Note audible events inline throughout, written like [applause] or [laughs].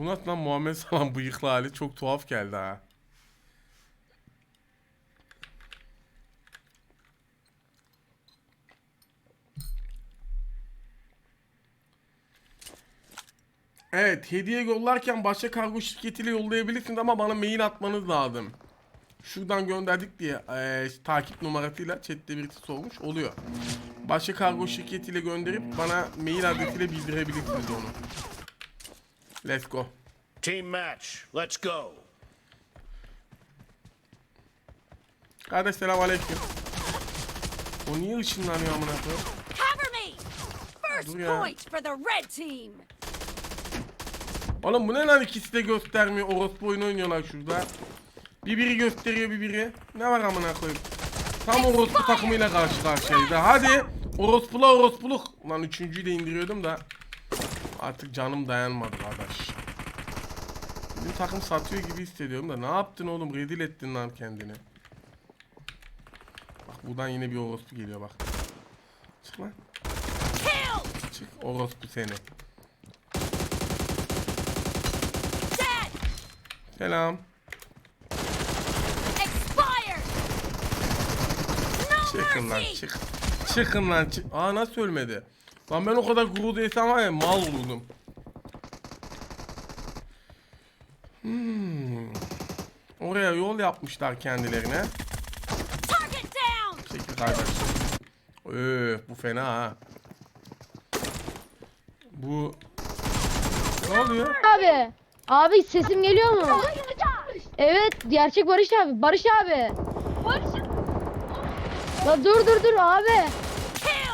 Bu lan Muhammed Salam [laughs] bıyıklı hali çok tuhaf geldi ha. Evet hediye yollarken başka kargo şirketiyle yollayabilirsiniz ama bana mail atmanız lazım. Şuradan gönderdik diye eee, takip numarasıyla chatte birisi sormuş oluyor. Başka kargo şirketiyle gönderip bana mail adresiyle bildirebilirsiniz onu. Let's go. Team match. Let's go. Kardeş selam aleyküm. O niye ışınlanıyor amına koyayım? Cover me! First Dur ya. point for the red team! Oğlum bu ne lan ikisi de göstermiyor. Orospu oyunu oynuyorlar şurada. Bir biri gösteriyor bir biri. Ne var amına koyayım? Tam orospu takımıyla karşı karşıyayız. ha. Hadi. Orospula orospuluk. Lan üçüncüyü de indiriyordum da. Artık canım dayanmadı kardeş. Bizim takım satıyor gibi hissediyorum da. Ne yaptın oğlum? Rezil ettin lan kendini. Bak buradan yine bir orospu geliyor bak. Çık lan. Çık orospu seni. Selam. Çıkın lan çık. Çıkın lan çık. Aa nasıl ölmedi? Lan ben o kadar gurur desem var ya mal olurdum. Hmm. Oraya yol yapmışlar kendilerine. Çekil kardeş. Öf bu fena ha. Bu ne oluyor? Abi. Abi sesim geliyor mu? Evet gerçek Barış abi. Barış abi. La dur dur dur abi.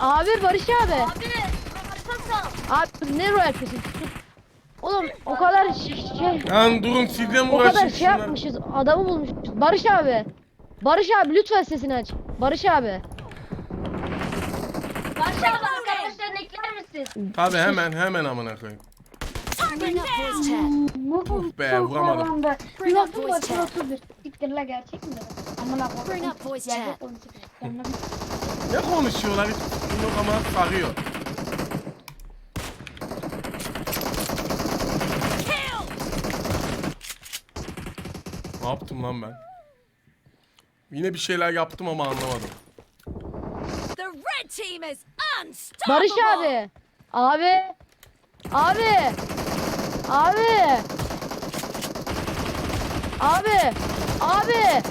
Abi Barış abi. Abi ne royal pesin? Oğlum o kadar şey, şey Lan durun sizle mi o kadar uğraşayım şey şunlar? yapmışız. Adamı bulmuşuz. Barış abi. Barış abi lütfen sesini aç. Barış abi. Barış abi arkadaşlarını ekler misin? Tabi hemen hemen amına koyayım. Target down! Uf be vuramadım. Bir baktım bakın 31. Siktir la gerçek mi? Amına koyayım. Bring up voice Gerçek chat. 18. Yanına Ne konuşuyorlar hiç yok ama sarıyor. Kill! Ne yaptım lan ben? Yine bir şeyler yaptım ama anlamadım. The red team is unstoppable! Barış abi. Abi. Abi. Abi. Abi. Abi.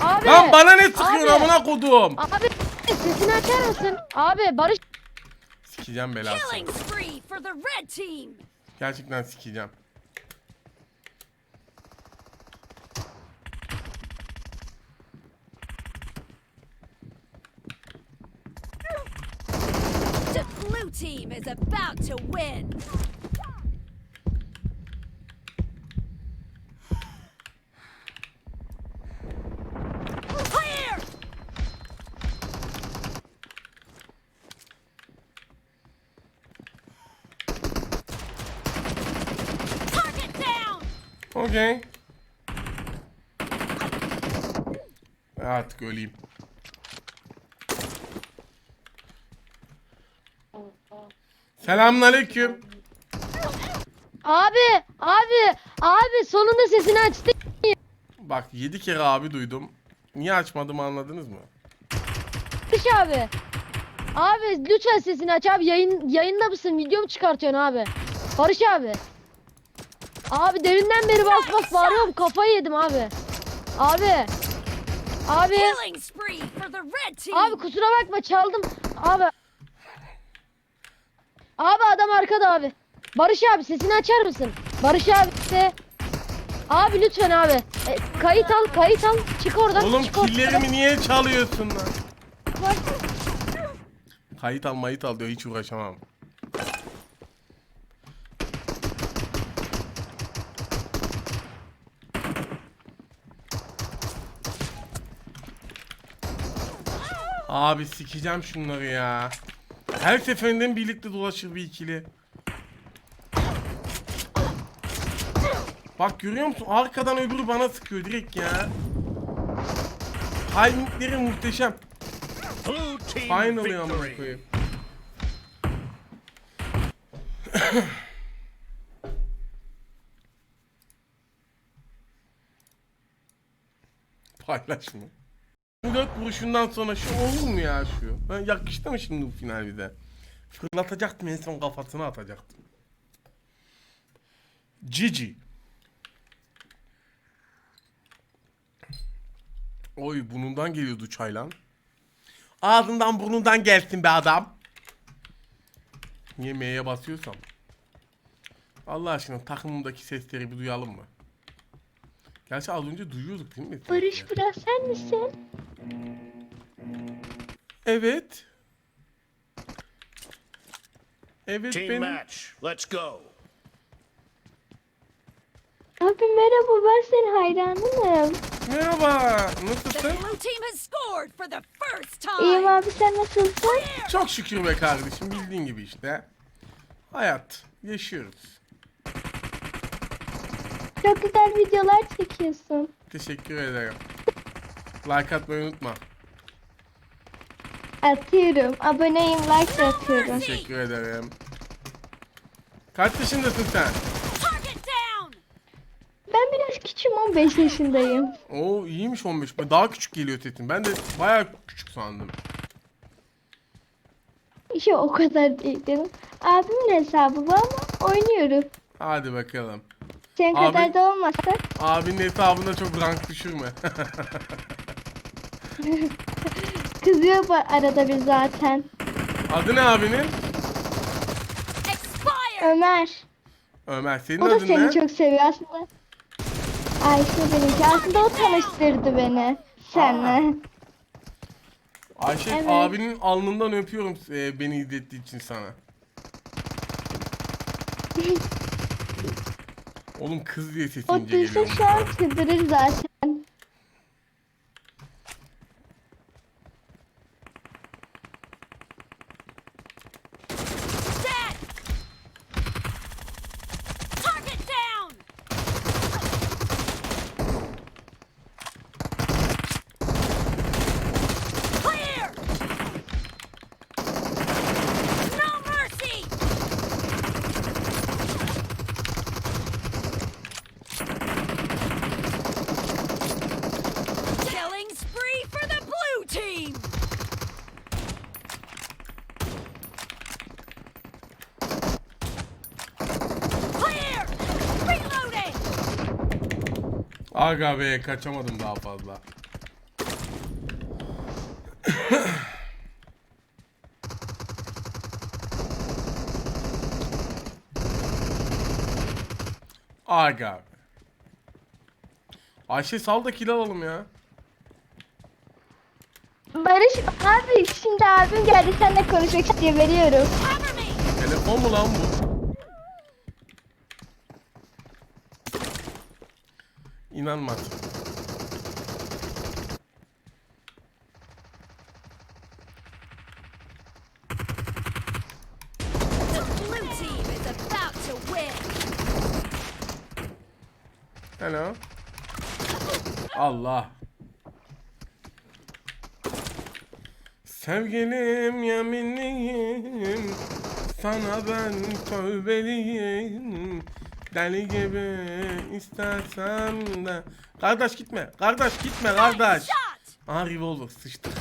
Abi. Lan bana ne sıkıyorsun Abi. amına kodum? Abi sesini açar mısın? Abi Barış Sikeceğim belasını. Gerçekten sikeceğim. Blue team is about to win! Clear! Target down! Artık ah, öleyim. Selamünaleyküm. Abi abi abi sonunda sesini açtı. Bak 7 kere abi duydum. Niye açmadım anladınız mı? Barış abi. Abi lütfen sesini aç abi. Yayın yayında mısın? Video mu çıkartıyorsun abi? Barış abi. Abi derinden beri bas bas bağırıyorum. Kafayı yedim abi. Abi. Abi. Killing spree for the red team! Abi kusura bakma çaldım. Abi. Abi adam arkada abi. Barış abi sesini açar mısın? Barış abi de. Abi lütfen abi. E, kayıt al kayıt al. Çık oradan. Oğlum çık oradan. killerimi niye çalıyorsun lan? Kayıt al mayıt al diyor hiç uğraşamam. Abi sikeceğim şunları ya. Her seferinde birlikte dolaşır bir ikili. Bak görüyor musun? Arkadan öbürü bana sıkıyor direkt ya. Halmitleri muhteşem. Final ya amına koyayım. [laughs] Paylaşma. 4 vuruşundan sonra şu olur mu ya şu? Ben yakıştı mı şimdi bu final bir de? Fırlatacaktım en son kafasına atacaktım. Cici. Oy burnundan geliyordu çay lan. Ağzından burnundan gelsin be adam. Yemeğe basıyorsam. Allah aşkına takımımdaki sesleri bir duyalım mı? Gerçi az önce duyuyorduk değil mi? Barış biraz sen misin? Evet. Evet Team benim. match. Let's go. Abi merhaba ben senin hayranınım. Merhaba. The Nasılsın? blue team has scored for the first time. İyiyim abi sen nasılsın? Çok şükür be kardeşim. Bildiğin gibi işte. Hayat. Yaşıyoruz. Çok güzel videolar çekiyorsun. Teşekkür ederim. Like atmayı unutma. Atıyorum. Aboneyim like de atıyorum. Teşekkür ederim. Kaç yaşındasın sen? Ben biraz küçüğüm 15 yaşındayım. Oo iyiymiş 15. Ben Daha küçük geliyor sesin. Ben de bayağı küçük sandım. İşte o kadar değil canım. Abimin hesabı bu ama oynuyorum. Hadi bakalım. Abi- kadar da olmasa. Abinin hesabında çok rank düşürme. [laughs] [laughs] Kızıyor bu arada bir zaten. Adı ne abinin? Ömer. Ömer. Senin O da adın seni ne? çok seviyor aslında. Ayşe benimki. Aslında o tanıştırdı beni. Senle. Ayşe Evet. abinin alnından öpüyorum e, beni izlettiği için sana. [laughs] Oğlum kız diye O sesince duysa geliyor. şu an çıldırır zaten. Dead. Target down. Clear. No mercy. Killing spree for the blue team. Clear. Reloading. Aga be kaçamadım daha fazla. Aga. Ayşe sal da kill alalım ya. Barış abi şimdi abim geldi seninle konuşmak istiyor veriyorum. Telefon mu lan bu? İnanmadım. Hello. Allah. Sevgilim yeminliyim Sana ben tövbeliyim Deli gibi istersem de Kardeş gitme Kardeş gitme kardeş. Aha revolver sıçtık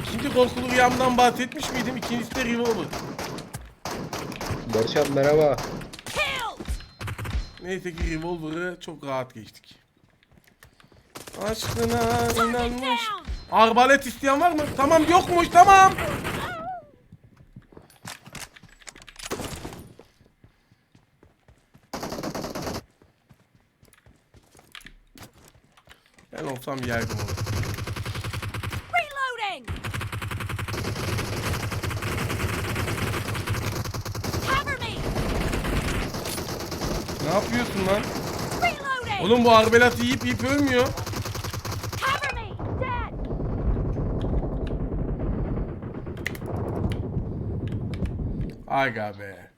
İkinci korkulu rüyamdan bahsetmiş miydim? İkincisi de revolver Barış abi merhaba. Neyse ki revolver'ı çok rahat geçtik Aşkına inanmış. Arbalet isteyen var mı? Tamam yokmuş tamam. Olsam yerdim onu. Reloading. Cover me. Ne yapıyorsun lan? Reloading. Oğlum bu arbelatı yiyip yiyip ölmüyor. Cover me. Dead. Aga be.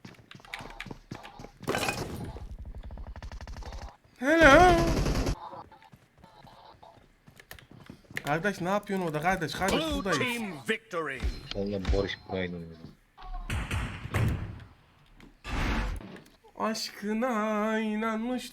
Hello. Kardeş ne yapıyorsun orada kardeş? Kardeş Blue buradayız. team victory. Valla Barış burayı oynadı. Aşkına inanmıştım.